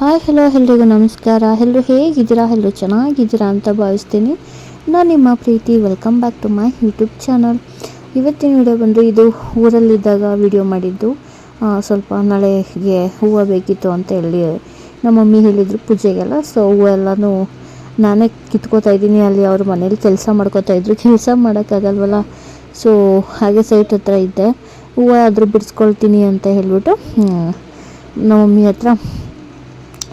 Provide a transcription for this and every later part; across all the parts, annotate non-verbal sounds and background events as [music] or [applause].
Hi hello ಎಲ್ರಿಗೂ ನಮಸ್ಕಾರ. ಎಲ್ಲರೂ ಹೇಗಿದ್ದೀರಾ? ಎಲ್ಲರೂ ಚೆನ್ನಾಗಿದ್ದೀರಾ ಅಂತ ಭಾವಿಸ್ತೀನಿ. ನಾನು ನಿಮ್ಮ ಪ್ರೀತಿ. Welcome back to my YouTube channel ಇವತ್ತಿನ ವಿಡಿಯೋ ಬಂದು ಇದು ಊರಲ್ಲಿದ್ದಾಗ ವಿಡಿಯೋ ಮಾಡಿದ್ದು. ಸ್ವಲ್ಪ ನಾಳೆಗೆ ಹೂವು ಬೇಕಿತ್ತು ಅಂತ ಹೇಳಿ ನಮ್ಮ ಮಮ್ಮಿ ಹೇಳಿದರು ಪೂಜೆಗೆಲ್ಲ. ಸೊ ಹೂವೆಲ್ಲನೂ ನಾನೇ ಕಿತ್ಕೋತಾ ಇದ್ದೀನಿ. ಅಲ್ಲಿ ಅವ್ರ ಮನೇಲಿ ಕೆಲಸ ಮಾಡ್ಕೋತಾ ಇದ್ರು. ಕೆಲಸ ಮಾಡೋಕ್ಕಾಗಲ್ವಲ್ಲ? ಸೊ ಹಾಗೆ ಸೈಟ್ ಹತ್ರ ಇದ್ದೆ. ಹೂವು ಆದರೂ ಬಿಡಿಸ್ಕೊಳ್ತೀನಿ ಅಂತ ಹೇಳ್ಬಿಟ್ಟು ನಮ್ಮ ಮಮ್ಮಿ ಹತ್ರ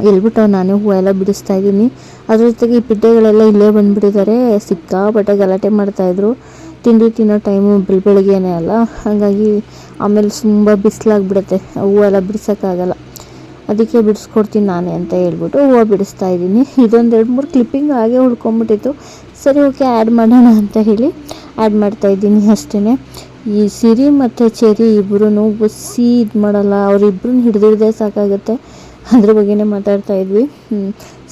ಹೇಳ್ಬಿಟ್ಟು ನಾನು ಹೂವು ಎಲ್ಲ ಬಿಡಿಸ್ತಾ ಇದ್ದೀನಿ. ಅದ್ರ ಜೊತೆಗೆ ಈ ಪಿಡ್ಡೆಗಳೆಲ್ಲ ಇಲ್ಲೇ ಬಂದುಬಿಟ್ಟಿದ್ದಾರೆ. ಸಿಕ್ಕಾಪಟ್ಟೆ ಗಲಾಟೆ ಮಾಡ್ತಾಯಿದ್ರು ತಿಂಡಿ ತಿನ್ನೋ ಟೈಮು ಬೆಳ ಬೆಳಗ್ಗೆನೇ ಅಲ್ಲ. ಹಾಗಾಗಿ ಆಮೇಲೆ ತುಂಬ ಬಿಸಿಲಾಗ್ಬಿಡುತ್ತೆ. ಹೂವೆಲ್ಲ ಬಿಡಿಸೋಕ್ಕಾಗಲ್ಲ. ಅದಕ್ಕೆ ಬಿಡಿಸ್ಕೊಡ್ತೀನಿ ನಾನೇ ಅಂತ ಹೇಳ್ಬಿಟ್ಟು ಹೂವು ಬಿಡಿಸ್ತಾ ಇದ್ದೀನಿ. ಇದೊಂದು ಎರಡು ಮೂರು ಕ್ಲಿಪ್ಪಿಂಗ್ ಹಾಗೆ ಉಳ್ಕೊಂಬಿಟ್ಟಿತ್ತು. ಸರಿ, ಓಕೆ, ಆ್ಯಡ್ ಮಾಡೋಣ ಅಂತ ಹೇಳಿ ಆ್ಯಡ್ ಮಾಡ್ತಾ ಇದ್ದೀನಿ ಅಷ್ಟೇ ಈ ಸಿರಿ ಮತ್ತು ಚೆರಿ ಇಬ್ಬರೂ ಬಸ್ಸಿ ಇದು ಮಾಡಲ್ಲ ಅವರಿಬ್ಬರನ್ನ ಹಿಡ್ದಿಡ್ದೆ ಸಾಕಾಗುತ್ತೆ. ಅದ್ರ ಬಗ್ಗೆನೇ ಮಾತಾಡ್ತಾ ಇದ್ವಿ.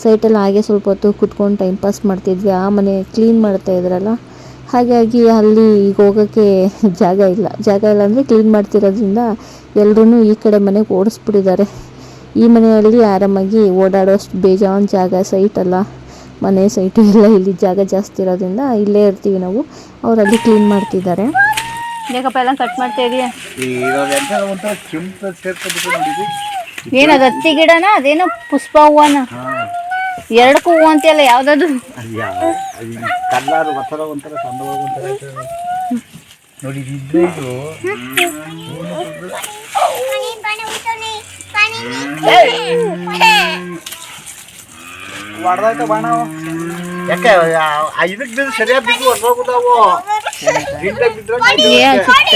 ಸೈಟಲ್ಲಿ ಹಾಗೆ ಸ್ವಲ್ಪ ಹೊತ್ತು ಕುತ್ಕೊಂಡು ಟೈಮ್ ಪಾಸ್ ಮಾಡ್ತಿದ್ವಿ. ಆ ಮನೆ ಕ್ಲೀನ್ ಮಾಡ್ತಾ ಇದ್ರಲ್ಲ? ಹಾಗಾಗಿ ಅಲ್ಲಿ ಈಗ ಹೋಗೋಕ್ಕೆ ಜಾಗ ಇಲ್ಲ. ಜಾಗ ಇಲ್ಲ ಅಂದರೆ ಕ್ಲೀನ್ ಮಾಡ್ತಿರೋದ್ರಿಂದ ಎಲ್ಲರೂ ಈ ಕಡೆ ಮನೆಗೆ ಓಡಿಸ್ಬಿಟ್ಟಿದ್ದಾರೆ. ಈ ಮನೆಯಲ್ಲಿ ಆರಾಮಾಗಿ ಓಡಾಡೋಷ್ಟು ಬೇಜಾನ್ ಜಾಗ ಸೈಟ್ ಅಲ್ಲ. ಮನೆ ಸೈಟು ಎಲ್ಲ ಇಲ್ಲಿ ಜಾಗ ಜಾಸ್ತಿ ಇರೋದ್ರಿಂದ ಇಲ್ಲೇ ಇರ್ತೀವಿ ನಾವು. ಅವರಲ್ಲಿ ಕ್ಲೀನ್ ಮಾಡ್ತಿದ್ದಾರೆ. ಬೇಕಪ್ಪ ಎಲ್ಲ ಕಟ್ ಮಾಡ್ತಾ ಇದೀಯ? ಏನದು ಹತ್ತಿ ಗಿಡನ? ಅದೇನೋ ಪುಷ್ಪ ಹೂವನ? ಎರಡಕ್ಕೂ ಹೂವು ಅಂತೆಲ್ಲ ಯಾವ್ದದು? ಅಯ್ಯ ಅದು ಕಲ್ಲಾರು ಒಂಥರ ಒಂಥರ ಸಣ್ಣ ಒಂಥರ ಐತೆ. ನೋಡಿ ಇದು ಇದ್ರೆ ಇದು. ಹೊಡೆದಾಯ್ತ ಬಾಣ ಯಾಕೆ ಆ- ಆ ಇದಕ್ಕೆ ಬಿದ್ದು ಸರಿಯಾಗಿ ಬಿದ್ದು ಏನ್ ಸಿಕ್ತ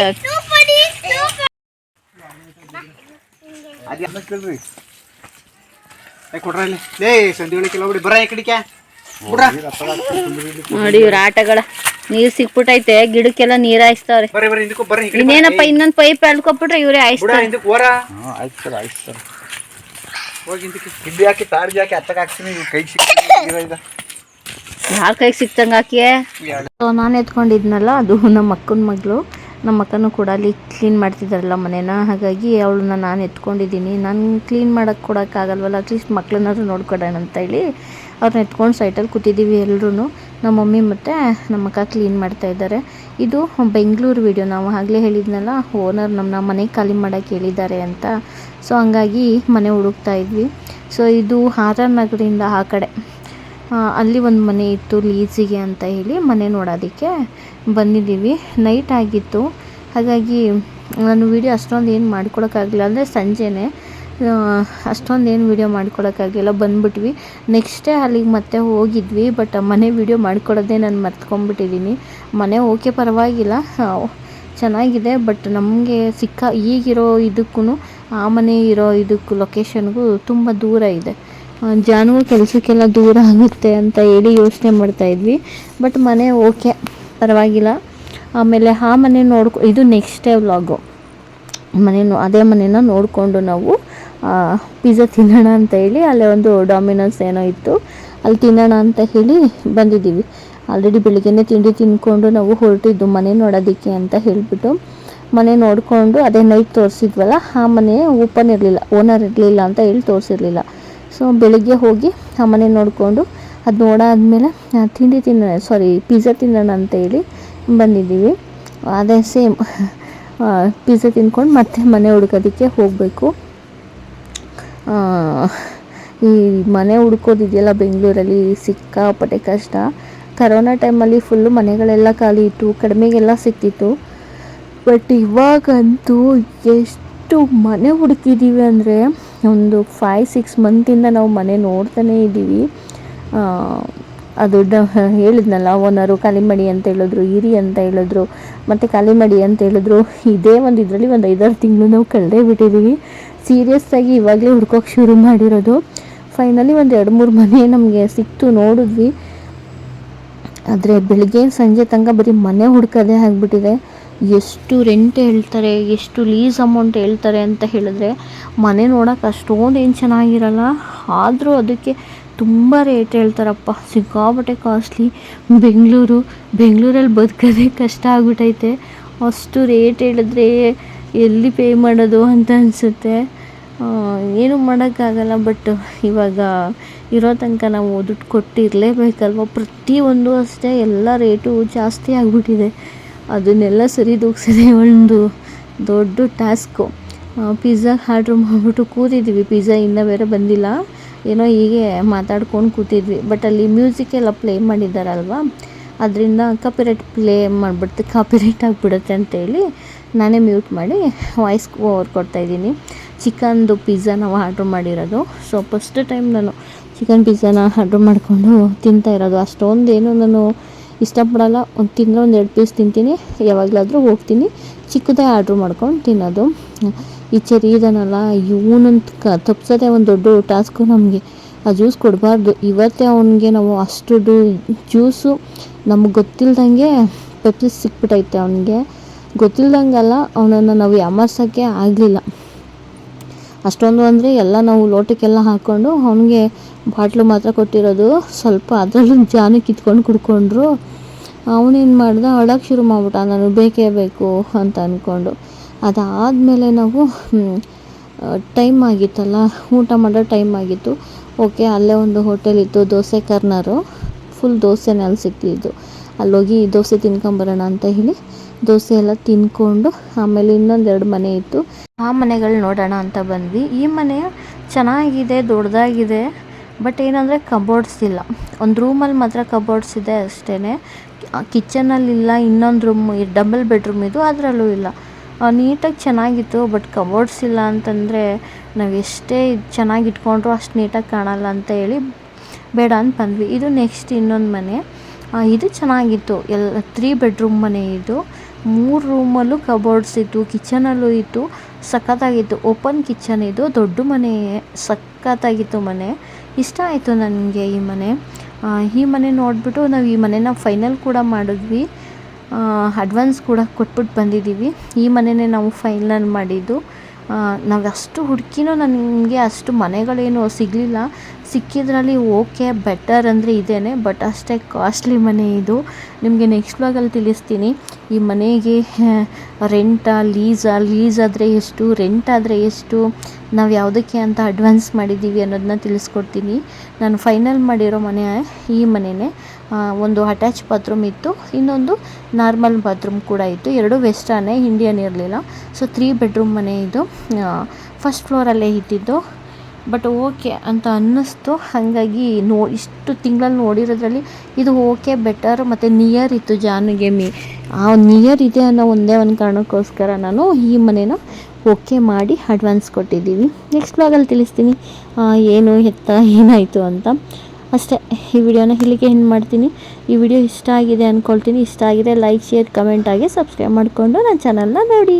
ಅದು ಕೇಳ್ರಿ ಏ ಕೊಡ್ರ ಇಲ್ಲಿ ಲೇ ಸಂಧಿಗಳಿಗೆ ಕೆಲವು ಬಿಡಿ ಬರ ಈ ಕಡಿಕೆ ಬಿಡ್ರ ನೋಡಿ ಇವ್ರ ಆಟಗಳ. ನೀರ್ ಸಿಕ್ಬಿಟ್ಟೈತೆ ಗಿಡಕ್ಕೆಲ್ಲ ನೀರ್ ಹಾಯಿಸ್ತಾವ್ರೆ. ಬರ್ರಿ ಬರ್ರಿ ಇದಕ್ಕೂ ಬರ್ರಿ ಈ ಕಡೆ ಇನ್ನೇನಪ್ಪ ಇನ್ನೊಂದ್ ಪೈಪ್ ಎಳ್ಕೊಬಿಟ್ರೆ ಇವ್ರೆ ಬಿಡ ಹಾಯಿಸ್ತಾರೆ. ಇದಕ್ಕೆ ಓರ ಆಯ್ತು ಸರ್ ಆಯ್ತು ಸರ್. ಹೋಗಿ ಇದಕ್ಕೆ ಕಿಡ್ಡಿ ಹಾಕಿ ತಾಡ್ಜಿ ಹಾಕಿ ಹತ್ತಕ್ಕೆ ಹಾಕ್ತೀನಿ ಇವ್ ಕೈಗೆ ಯಾರ? ನಾನು ಎತ್ಕೊಂಡಿದ್ನಲ್ಲ ಅದು ನಮ್ಮ ಅಕ್ಕನ ಮಗಳು. ನಮ್ಮ ಅಕ್ಕನೂ ಕೂಡ ಅಲ್ಲಿ ಕ್ಲೀನ್ ಮಾಡ್ತಿದ್ದಾರಲ್ಲ ಮನೇನ? ಹಾಗಾಗಿ ಅವಳನ್ನ ನಾನು ಎತ್ಕೊಂಡಿದ್ದೀನಿ. ನಾನು ಕ್ಲೀನ್ ಮಾಡೋಕ್ಕೆ ಕೊಡೋಕ್ಕಾಗಲ್ವಲ್ಲ ಅಟ್ಲೀಸ್ಟ್ ಮಕ್ಕಳನ್ನಾದ್ರೂ ನೋಡ್ಕೊಡೋಣ ಅಂತ ಹೇಳಿ ಅವ್ರನ್ನ ಎತ್ಕೊಂಡು ಸೈಟಲ್ಲಿ ಕೂತಿದ್ದೀವಿ ಎಲ್ಲರೂ ನಮ್ಮ ಮಮ್ಮಿ ಮತ್ತು ನಮ್ಮ ಅಕ್ಕ ಕ್ಲೀನ್ ಮಾಡ್ತಾ ಇದ್ದಾರೆ. ಇದು ಬೆಂಗಳೂರು ವಿಡಿಯೋ ನಾವು ಆಗಲೇ ಹೇಳಿದ್ನಲ್ಲ ಓನರ್ ನಮ್ಮನ್ನ ಮನೆ ಖಾಲಿ ಮಾಡೋಕ್ಕೆ ಹೇಳಿದ್ದಾರೆ ಅಂತ. ಸೊ ಹಂಗಾಗಿ ಮನೆ ಹುಡುಕ್ತಾ ಇದ್ವಿ. ಸೊ ಇದು ಆರ್ ಆರ್ ನಗರಿಂದ ಆ ಕಡೆ. ಅಲ್ಲಿ ಒಂದು ಮನೆ ಇತ್ತು ಲೀಸಿಗೆ ಅಂತ ಹೇಳಿ ಮನೆ ನೋಡೋದಕ್ಕೆ ಬಂದಿದ್ದೀವಿ. ನೈಟ್ ಆಗಿತ್ತು. ಹಾಗಾಗಿ ನಾನು ವೀಡಿಯೋ ಅಷ್ಟೊಂದು ಏನು ಮಾಡ್ಕೊಳಕ್ಕಾಗಲಿಲ್ಲ. ಅಂದರೆ ಸಂಜೆನೇ ಅಷ್ಟೊಂದು ಏನು ವೀಡಿಯೋ ಮಾಡ್ಕೊಳಕ್ಕಾಗಲಿಲ್ಲ. ಬಂದ್ಬಿಟ್ವಿ. ನೆಕ್ಸ್ಟ್ ಡೇ ಅಲ್ಲಿಗೆ ಮತ್ತೆ ಹೋಗಿದ್ವಿ ಬಟ್ ಮನೆ ವೀಡಿಯೋ ಮಾಡ್ಕೊಳ್ಳೋದೇ ನಾನು ಮರ್ತ್ಕೊಂಡ್ಬಿಟ್ಟಿದ್ದೀನಿ. ಮನೆ ಓಕೆ ಪರವಾಗಿಲ್ಲ. ಚೆನ್ನಾಗಿದೆ ಬಟ್ ನಮಗೆ ಸಿಕ್ಕ ಈಗಿರೋ ಇದಕ್ಕೂ ಆ ಮನೆ ಇರೋ ಇದಕ್ಕೂ ಲೊಕೇಶನ್ಗೂ ತುಂಬ ದೂರ ಇದೆ. ಆ, ಜಾನುವಾರು ಕೆಲಸಕ್ಕೆಲ್ಲ ದೂರ ಆಗುತ್ತೆ ಅಂತ ಹೇಳಿ ಯೋಚನೆ ಮಾಡ್ತಾ ಇದ್ವಿ. ಬಟ್ ಮನೆ ಓಕೆ ಪರವಾಗಿಲ್ಲ. ಆಮೇಲೆ ಆ ಮನೆ ನೋಡ್ಕೊ ಇದು ನೆಕ್ಸ್ಟ್ ಡೇ ವ್ಲಾಗು ಮನೆ ಅದೇ ಮನೇನ ನೋಡಿಕೊಂಡು ನಾವು ಪಿಜ್ಜಾ ತಿನ್ನೋಣ ಅಂತ ಹೇಳಿ ಅಲ್ಲೇ ಒಂದು ಡಾಮಿನೋಸ್ ಏನೋ ಇತ್ತು. ಅಲ್ಲಿ ತಿನ್ನೋಣ ಅಂತ ಹೇಳಿ ಬಂದಿದ್ದೀವಿ. ಆಲ್ರೆಡಿ ಬೆಳಿಗ್ಗೆನೇ ತಿಂಡಿ ತಿಂದ್ಕೊಂಡು ನಾವು ಹೊರಟಿದ್ದು ಮನೆ ನೋಡೋದಕ್ಕೆ ಅಂತ ಹೇಳಿಬಿಟ್ಟು ಮನೆ ನೋಡಿಕೊಂಡು ಅದೇ ನೈಟ್ ತೋರಿಸಿದ್ವಲ್ಲ ಆ ಮನೆ ಓಪನ್ ಇರಲಿಲ್ಲ ಓನರ್ ಇರಲಿಲ್ಲ ಅಂತ ಹೇಳಿ ತೋರಿಸಿರ್ಲಿಲ್ಲ. ಸೊ ಬೆಳಿಗ್ಗೆ ಹೋಗಿ ಆ ಮನೆ ನೋಡಿಕೊಂಡು ಅದು ನೋಡಾದಮೇಲೆ ತಿಂಡಿ ತಿನ್ನೋಣ ಸಾರಿ ಪಿಜ್ಜಾ ತಿನ್ನೋಣ ಅಂತ ಹೇಳಿ ಬಂದಿದ್ದೀವಿ. ಅದೇ ಸೇಮ್ ಪಿಜ್ಜಾ [laughs] ತಿನ್ಕೊಂಡು ಮತ್ತೆ ಮನೆ ಹುಡ್ಕೋದಕ್ಕೆ ಹೋಗಬೇಕು. ಈ ಮನೆ ಹುಡ್ಕೋದಿದೆಯಲ್ಲ ಬೆಂಗಳೂರಲ್ಲಿ, ಸಿಕ್ಕಾಪಟ್ಟೆ ಕಷ್ಟ. ಕರೋನಾ ಟೈಮಲ್ಲಿ ಫುಲ್ಲು ಮನೆಗಳೆಲ್ಲ ಖಾಲಿ ಇತ್ತು, ಕಡಿಮೆಗೆಲ್ಲ ಸಿಕ್ತಿತ್ತು. ಬಟ್ ಇವಾಗಂತೂ ಎಷ್ಟು ಮನೆ ಹುಡುಕಿದ್ದೀವಿ ಅಂದರೆ ಒಂದು ಫೈವ್ ಸಿಕ್ಸ್ ಮಂತಿಂದ ನಾವು ಮನೆ ನೋಡ್ತಾನೇ ಇದ್ದೀವಿ. ಅದು ಡ, ಹೇಳಿದ್ನಲ್ಲ ಓನರು ಖಾಲಿ ಮಾಡಿ ಅಂತ ಹೇಳಿದ್ರು ಇರಿ ಅಂತ ಹೇಳಿದ್ರು, ಮತ್ತು ಕಲಿಮಡಿ ಮಾಡಿ ಅಂತ ಹೇಳಿದ್ರು, ಇದೇ ಒಂದು ಇದರಲ್ಲಿ ಒಂದು ಐದಾರು ತಿಂಗಳು ನಾವು ಕಳೆದೇ ಬಿಟ್ಟಿದ್ದೀವಿ. ಸೀರಿಯಸ್ಸಾಗಿ ಇವಾಗಲೇ ಹುಡ್ಕೋಕೆ ಶುರು ಮಾಡಿರೋದು. ಫೈನಲಿ ಒಂದು ಎರಡು, ಮೂರು ಮನೆ ನಮಗೆ ಸಿಕ್ತು, ನೋಡಿದ್ವಿ. ಆದರೆ ಬೆಳಿಗ್ಗೆ ಸಂಜೆ ತನಕ ಬರೀ ಮನೆ ಹುಡ್ಕೋದೇ ಆಗಿಬಿಟ್ಟಿದೆ. ಎಷ್ಟು ರೆಂಟ್ ಹೇಳ್ತಾರೆ, ಎಷ್ಟು ಲೀಸ್ ಅಮೌಂಟ್ ಹೇಳ್ತಾರೆ ಅಂತ ಹೇಳಿದ್ರೆ, ಮನೆ ನೋಡೋಕೆ ಅಷ್ಟೊಂದು ಏನು ಚೆನ್ನಾಗಿರಲ್ಲ. ಆದರೂ ಅದಕ್ಕೆ ತುಂಬ ರೇಟ್ ಹೇಳ್ತಾರಪ್ಪ. ಸಿಕ್ಕಾಪಟ್ಟೆ ಕಾಸ್ಟ್ಲಿ ಬೆಂಗಳೂರು ಬೆಂಗಳೂರಲ್ಲಿ ಬದುಕೋದೇ ಕಷ್ಟ ಆಗ್ಬಿಟ್ಟೈತೆ ಅಷ್ಟು ರೇಟ್ ಹೇಳಿದ್ರೆ ಎಲ್ಲಿ ಪೇ ಮಾಡೋದು ಅಂತ ಅನಿಸುತ್ತೆ. ಏನು ಮಾಡೋಕ್ಕಾಗಲ್ಲ ಬಟ್ ಇವಾಗ ಇರೋ ತನಕ ನಾವು ದುಡ್ಡು ಕೊಟ್ಟಿರಲೇಬೇಕಲ್ವ. ಪ್ರತಿಯೊಂದು ಅಷ್ಟೇ ಎಲ್ಲ ರೇಟು ಜಾಸ್ತಿ ಆಗಿಬಿಟ್ಟಿದೆ. ಅದನ್ನೆಲ್ಲ ಸರಿದೂಗ್ಸೋದೇ [laughs] ಒಂದು ದೊಡ್ಡ ಟಾಸ್ಕು. ಪಿಜ್ಜಾ ಆರ್ಡ್ರ್ ಮಾಡಿಬಿಟ್ಟು ಕೂತಿದ್ವಿ. ಪಿಜ್ಜಾ ಇನ್ನೂ ಬೇರೆ ಬಂದಿಲ್ಲ. ಏನೋ ಹೀಗೆ ಮಾತಾಡ್ಕೊಂಡು ಕೂತಿದ್ವಿ. ಬಟ್ ಅಲ್ಲಿ ಮ್ಯೂಸಿಕ್ ಎಲ್ಲ ಪ್ಲೇ ಮಾಡಿದ್ದಾರಲ್ವ? ಅದರಿಂದ ಕಾಪಿರೈಟ್ ಪ್ಲೇ ಮಾಡಿಬಿಡ್ತು. ಕಾಪಿರೈಟ್ ಆಗಿಬಿಡುತ್ತೆ ಅಂತೇಳಿ ನಾನೇ ಮ್ಯೂಟ್ ಮಾಡಿ ವಾಯ್ಸ್ ಓವರ್ ಕೊಡ್ತಾಯಿದ್ದೀನಿ ಚಿಕನ್ದು ಪಿಜ್ಜಾ ನಾವು ಆರ್ಡ್ರ್ ಮಾಡಿರೋದು. ಸೊ ಫಸ್ಟ್ ಟೈಮ್ ನಾನು ಚಿಕನ್ ಪಿಜ್ಜಾನ ಆರ್ಡ್ರ್ ಮಾಡಿಕೊಂಡು ತಿಂತಾ ಇರೋದು. ಅಷ್ಟೊಂದೇನು ನಾನು ಇಷ್ಟಪಡಲ್ಲ, ಒಂದು ತಿಂದರೆ ಒಂದು ಎರಡು ಪೀಸ್ ತಿಂತೀನಿ. ಯಾವಾಗಲಾದರೂ ಹೋಗ್ತೀನಿ. ಚಿಕ್ಕದೇ ಆರ್ಡ್ರ್ ಮಾಡ್ಕೊಂಡು ತಿನ್ನೋದು. ಈ ಚೆರಿ ಇದನ್ನಲ್ಲ ಇವನಂತ ಕ ತಪ್ಸೋದೇ ಒಂದು ದೊಡ್ಡ ಟಾಸ್ಕು ನಮಗೆ. ಆ ಜ್ಯೂಸ್ ಕೊಡಬಾರ್ದು. ಇವತ್ತೇ ಅವನಿಗೆ ನಾವು ಅಷ್ಟು ಜ್ಯೂಸು, ನಮಗೆ ಗೊತ್ತಿಲ್ದಂಗೆ ಪೆಪ್ಸಿ ಸಿಕ್ಬಿಟ್ಟೈತೆ ಅವನಿಗೆ. ಗೊತ್ತಿಲ್ಲದಂಗೆಲ್ಲ ಅವನನ್ನು ನಾವು ಯಾಮಾರ್ಸೋಕ್ಕೆ ಆಗಲಿಲ್ಲ. ಅಷ್ಟೊಂದು ಅಂದರೆ ಎಲ್ಲ ನಾವು ಲೋಟಕ್ಕೆಲ್ಲ ಹಾಕ್ಕೊಂಡು ಅವನಿಗೆ ಬಾಟ್ಲು ಮಾತ್ರ ಕೊಟ್ಟಿರೋದು. ಸ್ವಲ್ಪ ಅದರಲ್ಲೂ ಜಾನ ಕಿತ್ಕೊಂಡು ಕುಡ್ಕೊಂಡ್ರು. ಅವನೇನು ಮಾಡ್ದ ಅಳಕ್ಕೆ ಶುರು ಮಾಡ್ಬಿಟ್ಟ. ನಾನು ಬೇಕೇ ಬೇಕು ಅಂತ ಅಂದ್ಕೊಂಡು ಅದಾದಮೇಲೆ ನಾವು ಟೈಮ್ ಆಗಿತ್ತಲ್ಲ, ಊಟ ಮಾಡೋ ಟೈಮ್ ಆಗಿತ್ತು. ಓಕೆ, ಅಲ್ಲೇ ಒಂದು ಹೋಟೆಲ್ ಇತ್ತು, ದೋಸೆ ಕರ್ನರು. ಫುಲ್ ದೋಸೆನೇ ಅಲ್ಲಿ ಸಿಕ್ತಿದ್ದು ಅಲ್ಲೋಗಿ ದೋಸೆ ತಿನ್ಕೊಂಬರೋಣ ಅಂತ ಹೇಳಿ ದೋಸೆ ಎಲ್ಲ ತಿನ್ಕೊಂಡು ಆಮೇಲೆ ಇನ್ನೊಂದೆರಡು ಮನೆ ಇತ್ತು. ಆ ಮನೆಗಳು ನೋಡೋಣ ಅಂತ ಬಂದ್ವಿ. ಈ ಮನೆ ಚೆನ್ನಾಗಿದೆ, ದೊಡ್ಡದಾಗಿದೆ, ಬಟ್ ಏನಂದರೆ ಕಬೋರ್ಡ್ಸ್ ಇಲ್ಲ. ಒಂದು ರೂಮಲ್ಲಿ ಮಾತ್ರ ಕಬೋರ್ಡ್ಸ್ ಇದೆ ಅಷ್ಟೇ ಕಿಚನಲ್ಲಿ ಇಲ್ಲ, ಇನ್ನೊಂದು ರೂಮ್ ಡಬಲ್ ಬೆಡ್ರೂಮ್ ಇದು, ಅದರಲ್ಲೂ ಇಲ್ಲ. ನೀಟಾಗಿ ಚೆನ್ನಾಗಿತ್ತು, ಬಟ್ ಕಬೋರ್ಡ್ಸ್ ಇಲ್ಲ ಅಂತಂದರೆ ನಾವು ಎಷ್ಟೇ ಚೆನ್ನಾಗಿ ಇಟ್ಕೊಂಡ್ರು ಅಷ್ಟು ನೀಟಾಗಿ ಕಾಣಲ್ಲ ಅಂತ ಹೇಳಿ ಬೇಡ ಅಂತ ಬಂದ್ವಿ. ಇದು ನೆಕ್ಸ್ಟ್ ಇನ್ನೊಂದು ಮನೆ. ಇದು ಚೆನ್ನಾಗಿತ್ತು. ಎಲ್ಲ ತ್ರೀ ಬೆಡ್ರೂಮ್ ಮನೆ ಇದು. ಮೂರು ರೂಮಲ್ಲೂ ಕಬೋರ್ಡ್ಸ್ ಇತ್ತು ಕಿಚನಲ್ಲೂ ಇತ್ತು, ಸಖತ್ತಾಗಿತ್ತು. ಓಪನ್ ಕಿಚನ್ ಇದು, ದೊಡ್ಡ ಮನೆ, ಸಖತ್ತಾಗಿತ್ತು ಮನೆ. ಇಷ್ಟ ಆಯಿತು ನನಗೆ ಈ ಮನೆ. ಈ ಮನೆ ನೋಡಿಬಿಟ್ಟು ನಾವು ಈ ಮನೆನ ಫೈನಲ್ ಕೂಡ ಮಾಡಿದ್ವಿ. ಅಡ್ವಾನ್ಸ್ ಕೂಡ ಕೊಟ್ಬಿಟ್ಟು ಬಂದಿದ್ದೀವಿ ಈ ಮನೆನೇ ನಾವು ಫೈನಲ್ ಮಾಡಿದ್ದು. ನಾವು ಅಷ್ಟು ಹುಡುಕಿನೂ ನನಗೆ ಅಷ್ಟು ಮನೆಗಳೇನು ಸಿಗಲಿಲ್ಲ. ಸಿಕ್ಕಿದ್ರಲ್ಲಿ ಓಕೆ, ಬೆಟರ್ ಅಂದರೆ ಇದೇ ಬಟ್ ಅಷ್ಟೇ ಕಾಸ್ಟ್ಲಿ ಮನೆ ಇದು. ನಿಮಗೆ ನೆಕ್ಸ್ಟ್ ವ್ಲಾಗಲ್ಲಿ ತಿಳಿಸ್ತೀನಿ. ಈ ಮನೆಗೆ ರೆಂಟಾ ಲೀಸಾ ಲೀಸ್ ಆದರೆ ಎಷ್ಟು ರೆಂಟ್ ಆದರೆ ಎಷ್ಟು, ನಾವು ಯಾವುದಕ್ಕೆ ಅಂತ ಅಡ್ವಾನ್ಸ್ ಮಾಡಿದ್ದೀವಿ ಅನ್ನೋದನ್ನ ತಿಳಿಸ್ಕೊಡ್ತೀನಿ. ನಾನು ಫೈನಲ್ ಮಾಡಿರೋ ಮನೆ ಈ ಮನೆಯೇ ಒಂದು ಅಟ್ಯಾಚ್ ಬಾತ್ರೂಮ್ ಇತ್ತು. ಇನ್ನೊಂದು ನಾರ್ಮಲ್ ಬಾತ್ರೂಮ್ ಕೂಡ ಇತ್ತು. ಎರಡು ವೆಸ್ಟರ್ನೇ ಇಂಡಿಯನ್ ಇರಲಿಲ್ಲ. ಸೊ ತ್ರೀ ಬೆಡ್ರೂಮ್ ಮನೆ ಇದು. ಫಸ್ಟ್ ಫ್ಲೋರಲ್ಲೇ ಇದ್ದಿದ್ದು ಬಟ್ ಓಕೆ ಅಂತ ಅನ್ನಿಸ್ತು. ಹಾಗಾಗಿ ನೋ, ಇಷ್ಟು ತಿಂಗಳಲ್ಲಿ ನೋಡಿರೋದ್ರಲ್ಲಿ ಇದು ಓಕೆ ಬೆಟರ್ ಮತ್ತು ನಿಯರ್ ಇತ್ತು ಜಾನುಗೆ ಮೀ ಆ ನಿಯರ್ ಇದೆ ಅನ್ನೋ ಒಂದೇ ಒಂದು ಕಾರಣಕ್ಕೋಸ್ಕರ ನಾನು ಈ ಮನೇನ ಓಕೆ ಮಾಡಿ ಅಡ್ವಾನ್ಸ್ ಕೊಟ್ಟಿದ್ದೀವಿ. ನೆಕ್ಸ್ಟ್ ಬ್ಲಾಗಲ್ಲಿ ತಿಳಿಸ್ತೀನಿ. ಏನು, ಎತ್ತ, ಏನಾಯಿತು ಅಂತ. ಅಷ್ಟೇ, ಈ ವಿಡಿಯೋನ ಇಲ್ಲಿಗೆ ಏನು ಮಾಡ್ತೀನಿ. ಈ ವಿಡಿಯೋ ಇಷ್ಟ ಆಗಿದೆ ಅಂದ್ಕೊಳ್ತೀನಿ ಇಷ್ಟ ಆಗಿದೆ ಲೈಕ್ ಶೇರ್ ಕಮೆಂಟ್ ಆಗಿ ಸಬ್ಸ್ಕ್ರೈಬ್ ಮಾಡಿಕೊಂಡು ನನ್ನ ಚಾನಲ್ನ ನೋಡಿ.